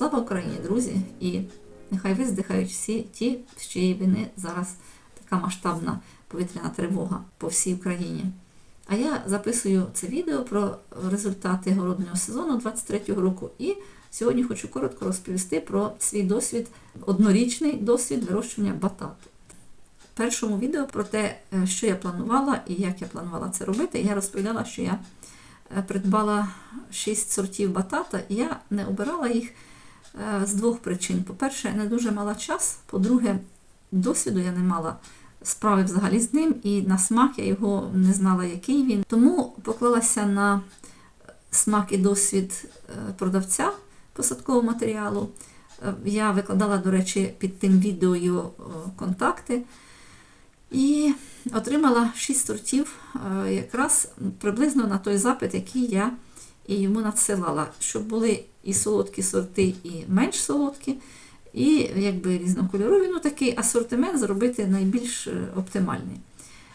Слава Україні, друзі! І нехай виздихають всі ті, з чиєї вини зараз така масштабна повітряна тривога по всій Україні. А я записую це відео про результати городнього сезону 23-го року. І сьогодні хочу коротко розповісти про свій досвід, однорічний досвід вирощування батату. В першому відео про те, е, що я планувала і як я планувала це робити, я розповідала, що я е, придбала 6 сортів батата, і я не обирала їх з двох причин. По-перше, не дуже мала час. По-друге, досвіду я не мала справи взагалі з ним, і на смак я його не знала, який він. Тому поклалася на смак і досвід е, продавця посадкового матеріалу. Е, Я викладала, до речі, під тим відео його е, контакти. І отримала 6 сортів е, якраз приблизно на той запит, який я і йому надсилала, щоб були і солодкі сорти, і менш солодкі, і якби різнокольорові, ну такий асортимент зробити найбільш е, оптимальний.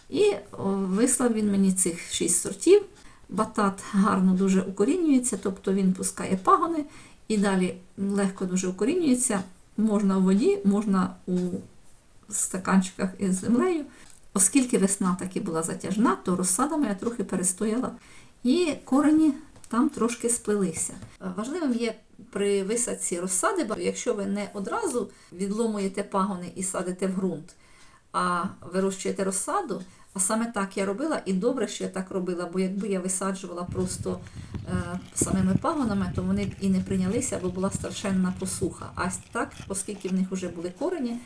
І вислав він мені цих 6 сортів. Батат гарно дуже укорінюється, тобто він пускає пагони і далі легко дуже укорінюється. Можна у воді, можна у стаканчиках із землею. Оскільки весна таки була затяжна, то розсада моя трохи перестояла, і корені там трошки сплелися. Важливим є при висадці розсади, якщо ви не одразу відломуєте пагони і садите в ґрунт, а вирощуєте розсаду, а саме так я робила, і добре, що я так робила, бо якби я висаджувала просто е, самими пагонами, то вони б і не прийнялися, бо була страшенна посуха. А так, оскільки в них вже були корені,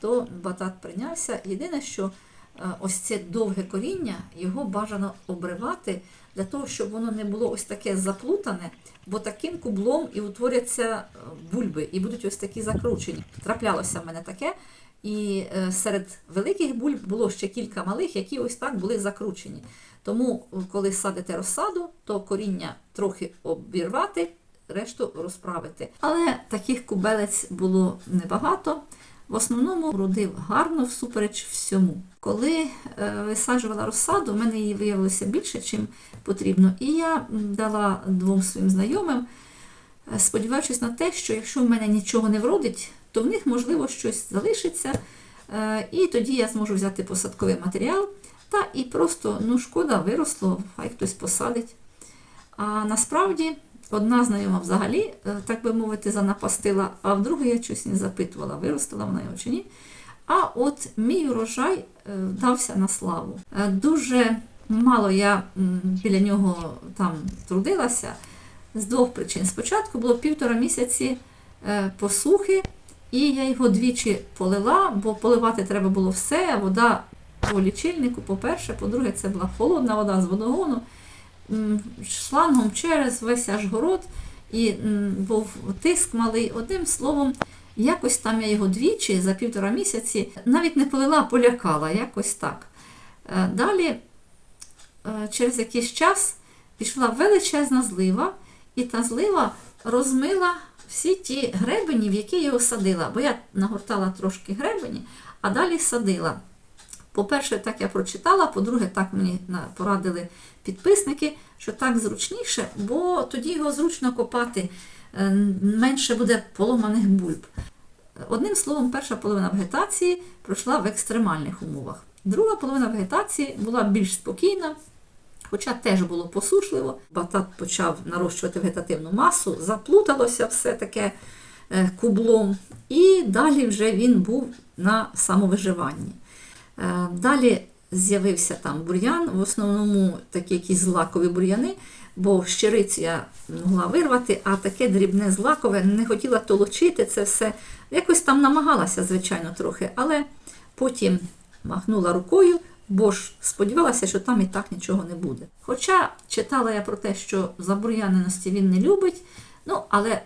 то батат прийнявся. Єдине, що ось це довге коріння, його бажано обривати для того, щоб воно не було ось таке заплутане, бо таким кублом і утворяться е, бульби, і будуть ось такі закручені. Траплялося в мене таке. І е, серед великих бульб було ще кілька малих, які ось так були закручені. Тому, е, коли садите розсаду, то коріння трохи обірвати, решту розправити. Але таких кубелець було небагато. В основному родив гарно всупереч всьому. Коли е, висаджувала розсаду, в мене її виявилося більше, чим потрібно. І я дала двом своїм знайомим, е, сподіваючись на те, що якщо в мене нічого не вродить, то в них можливо щось залишиться. Е, І тоді я зможу взяти посадковий матеріал та і просто ну шкода виросло, хай хтось посадить. А насправді одна знайома взагалі, е, так би мовити, занапастила, а в другу я щось не запитувала, виростила вона його чи ні. А от мій урожай е, вдався на славу. Е, Дуже мало я біля нього там трудилася з двох причин. Спочатку було півтора місяці посухи, і я його двічі полила, бо поливати треба було все, вода по лічильнику, по-перше, по-друге, це була холодна вода з водогону шлангом через весь аж город, і був тиск малий. Одним словом, якось там я його двічі за півтора місяці навіть не полила, а полякала, якось так. Е, Далі, е, через якийсь час, пішла величезна злива, і та злива розмила всі ті гребені, в які я його садила. Бо я нагортала трошки гребені, а далі садила. По-перше, так я прочитала, по-друге, так мені порадили підписники, що так зручніше, бо тоді його зручно копати, е, менше буде поломаних бульб. Одним словом, перша половина вегетації пройшла в екстремальних умовах. Друга половина вегетації була більш спокійна, хоча теж було посушливо. Батат почав нарощувати вегетативну масу, заплуталося все таке е, кублом, і далі вже він був на самовиживанні. Е, Далі з'явився там бур'ян, в основному такі якісь злакові бур'яни, бо щирицю я могла вирвати, а таке дрібне злакове не хотіла толочити це все. Якось там намагалася, звичайно, трохи, але потім махнула рукою, бо ж сподівалася, що там і так нічого не буде. Хоча читала я про те, що забур'яненості він не любить, ну але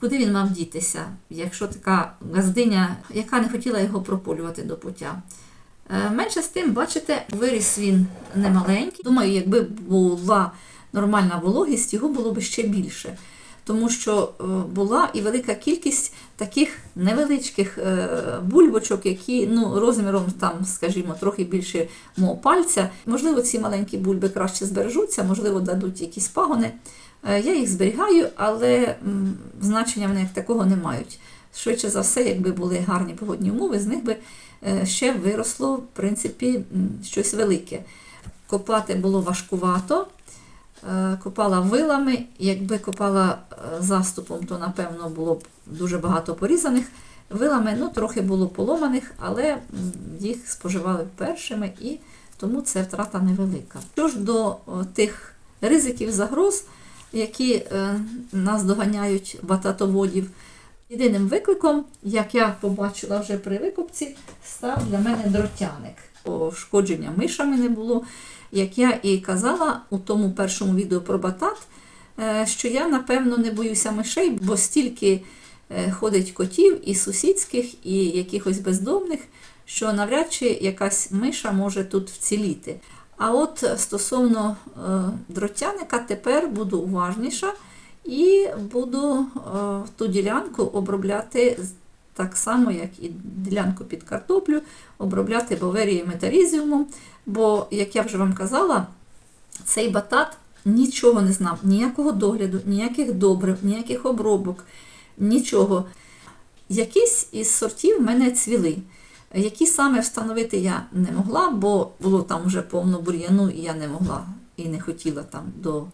куди він мав дітися, якщо така газдиня, яка не хотіла його прополювати до пуття. Е, Менше з тим, бачите, виріс він немаленький. Думаю, якби була нормальна вологість, його було б ще більше. Тому що е, була і велика кількість таких невеличких е, бульбочок, які ну, розміром, там, скажімо, трохи більше мого пальця. Можливо, ці маленькі бульби краще збережуться, можливо, дадуть якісь пагони. Я їх зберігаю, але значення вони як такого не мають. Швидше за все, якби були гарні погодні умови, з них би ще виросло, в принципі, щось велике. Копати було важкувато. Е, Копала вилами, якби копала е, заступом, то напевно було б дуже багато порізаних. Вилами ну, трохи було поломаних, але їх споживали першими і тому це втрата невелика. Що ж до тих ризиків, загроз, які е, нас доганяють бататоводів, єдиним викликом, як я побачила вже при викупці, став для мене дротяник. Пошкодження мишами не було. Як я і казала у тому першому відео про батат, е, що я напевно не боюся мишей, бо стільки е, ходить котів і сусідських, і якихось бездомних, що навряд чи якась миша може тут вціліти. А от стосовно е, дротяника, тепер буду уважніша і буду е, ту ділянку обробляти так само, як і ділянку під картоплю, обробляти боверієм метарізіумом. Бо, як я вже вам казала, цей батат нічого не знав, ніякого догляду, ніяких добрив, ніяких обробок, нічого. Якісь із сортів в мене цвіли. Які саме встановити я не могла, бо було там вже повно бур'яну, і я не могла і не хотіла там до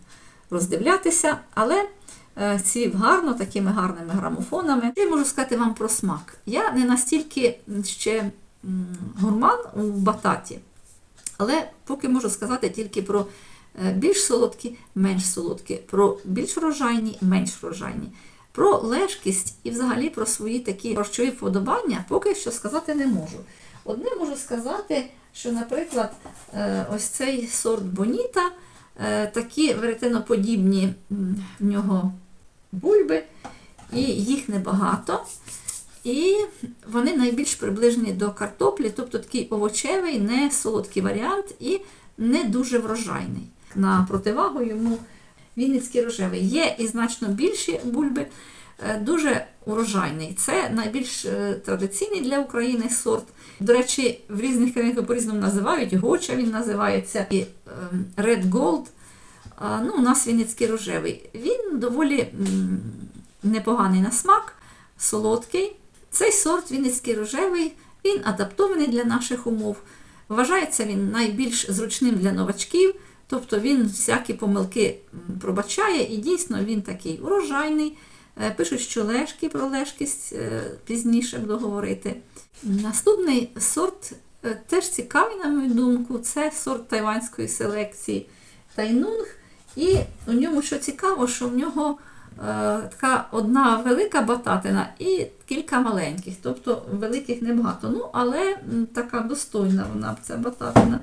роздивлятися, але е, цвів гарно, такими гарними грамофонами. Я можу сказати вам про смак. Я не настільки ще гурман у бататі, але поки можу сказати тільки про е, більш солодкі, менш солодкі, про більш врожайні, менш врожайні. Про лежкість і взагалі про свої такі харчові вподобання поки що сказати не можу. Одне можу сказати, що, наприклад, е, ось цей сорт Боніта, такі веретеноподібні в нього бульби, і їх небагато. І вони найбільш приближені до картоплі, тобто такий овочевий, не солодкий варіант і не дуже врожайний. На противагу йому Вінницький рожевий. Є і значно більші бульби, е, дуже урожайний. Це найбільш е, традиційний для України сорт. До речі, в різних країнах по-різному називають. Гоча він називається, і ем, Red Gold. Ну, у нас Вінницький рожевий. Він доволі непоганий на смак, солодкий. Цей сорт Вінницький рожевий, він адаптований для наших умов. Вважається він найбільш зручним для новачків, тобто він всякі помилки пробачає, і дійсно він такий урожайний. Е, Пишуть, що лежки про лежкість е, пізніше буду говорити. Наступний сорт е, теж цікавий, на мою думку, це сорт тайванської селекції Тайнунг. І у ньому що цікаво, що в нього така одна велика бататина і кілька маленьких, тобто великих небагато. Ну, але така достойна вона ця бататина.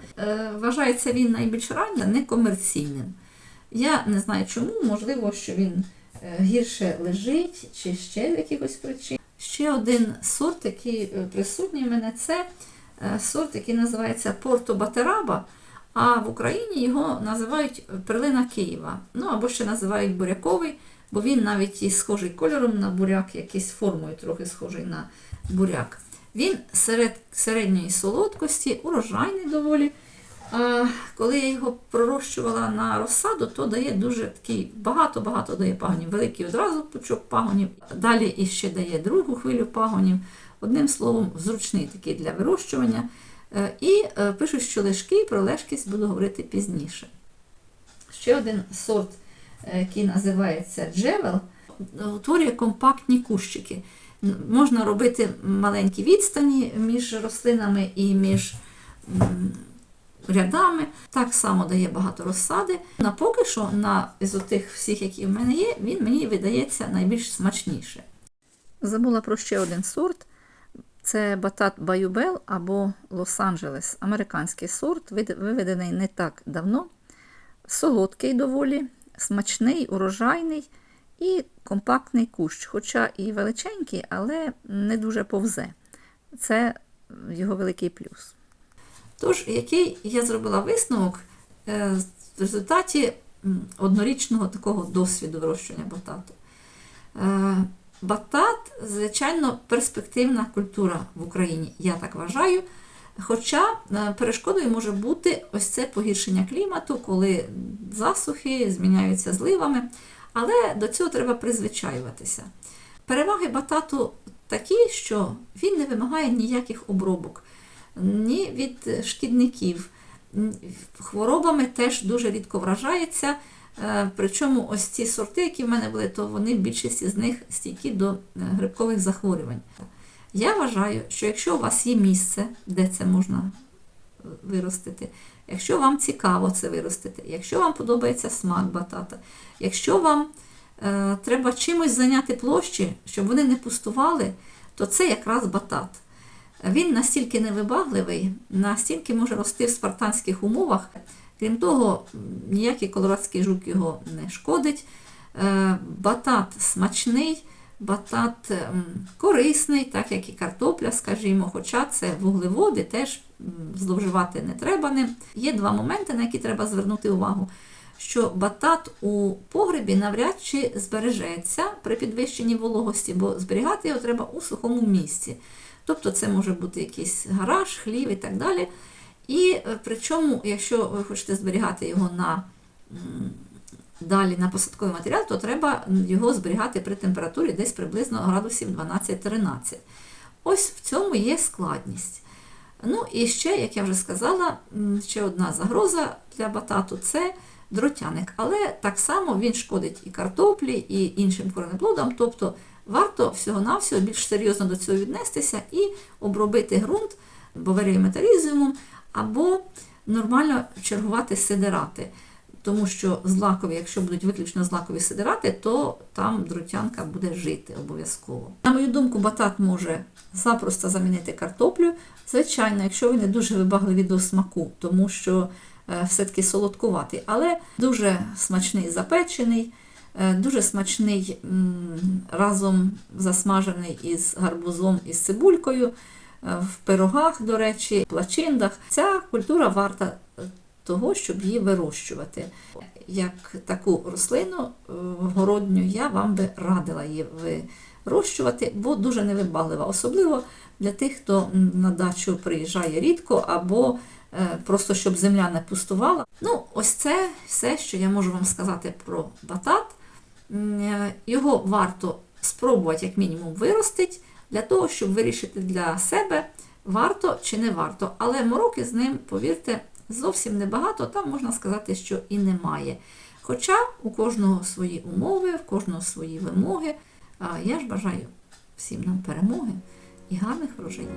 Вважається він найбільш раннім, некомерційним. Я не знаю чому, можливо, що він гірше лежить, чи ще з якихось причин. Ще один сорт, який е, присутній в мене, це е, сорт, який називається Порто Батераба, а в Україні його називають перлина Києва. Ну або ще називають буряковий, бо він навіть і схожий кольором на буряк, якийсь формою трохи схожий на буряк. Він серед середньої солодкості, урожайний доволі. Коли я його пророщувала на розсаду, то дає дуже такий багато-багато дає пагонів. Великий одразу пучок пагонів, далі іще дає другу хвилю пагонів. Одним словом, зручний такий для вирощування. Е, І е, пишуть, що лежки про лежкість буду говорити пізніше. Ще один сорт, е, який називається джевел, утворює компактні кущики. Можна робити маленькі відстані між рослинами і між рядами. Так само дає багато розсади. На поки що, на із тих всіх, які в мене є, він мені видається найбільш смачніше. Забула про ще один сорт. Це батат Баюбел або Лос-Анджелес, американський сорт, виведений не так давно. Солодкий доволі, смачний, урожайний і компактний кущ, хоча і величенький, але не дуже повзе. Це його великий плюс. Тож, який я зробила висновок е, в результаті однорічного такого досвіду вирощування батату. Е, Батат, звичайно, перспективна культура в Україні, я так вважаю. Хоча е, перешкодою може бути ось це погіршення клімату, коли засухи зміняються зливами, але до цього треба призвичаюватися. Переваги батату такі, що він не вимагає ніяких обробок, ні від шкідників. Хворобами теж дуже рідко вражається. Е, Причому ось ці сорти, які в мене були, то вони більшість з них стійкі до е, грибкових захворювань. Я вважаю, що якщо у вас є місце, де це можна е, виростити, якщо вам цікаво це виростити, якщо вам подобається смак батата, якщо вам е, треба чимось зайняти площі, щоб вони не пустували, то це якраз батат. Він настільки невибагливий, настільки може рости в спартанських умовах. Крім того, ніякий колорадський жук його не шкодить. Е, Батат смачний, батат корисний, так як і картопля, скажімо, хоча це вуглеводи, теж зловживати не треба ним. Є два моменти, на які треба звернути увагу. Що батат у погребі навряд чи збережеться при підвищенні вологості, бо зберігати його треба у сухому місці. Тобто це може бути якийсь гараж, хлів і так далі. І е, причому, якщо ви хочете зберігати його на далі на посадковий матеріал, то треба його зберігати при температурі десь приблизно градусів 12-13. Ось в цьому є складність. Ну і ще, як я вже сказала, ще одна загроза для батату це дротяник. Але так само він шкодить і картоплі, і іншим коренеплодам. Тобто варто всього-навсього більш серйозно до цього віднестися і обробити ґрунт боверієм металізіумом або нормально чергувати сидирати. Тому що злакові, якщо будуть виключно злакові сидирати, то там друтянка буде жити обов'язково. На мою думку, батат може запросто замінити картоплю. Звичайно, якщо ви не дуже вибагливі до смаку, тому що е, все-таки солодкуватий, але дуже смачний запечений, дуже смачний разом засмажений із гарбузом і цибулькою, е, в пирогах, до речі, плачиндах. Ця культура варта е, того, щоб її вирощувати. Як таку рослину е, городню я вам би радила її вирощувати, бо дуже невибаглива, особливо для тих, хто на дачу приїжджає рідко або е, просто щоб земля не пустувала. Ну, ось це все, що я можу вам сказати про батат. Е, Його варто спробувати, як мінімум, виростити для того, щоб вирішити для себе, варто чи не варто. Але мороки з ним, повірте, зовсім небагато, там можна сказати, що і немає. Хоча у кожного свої умови, в кожного свої вимоги. Я ж бажаю всім нам перемоги і гарних врожаїв.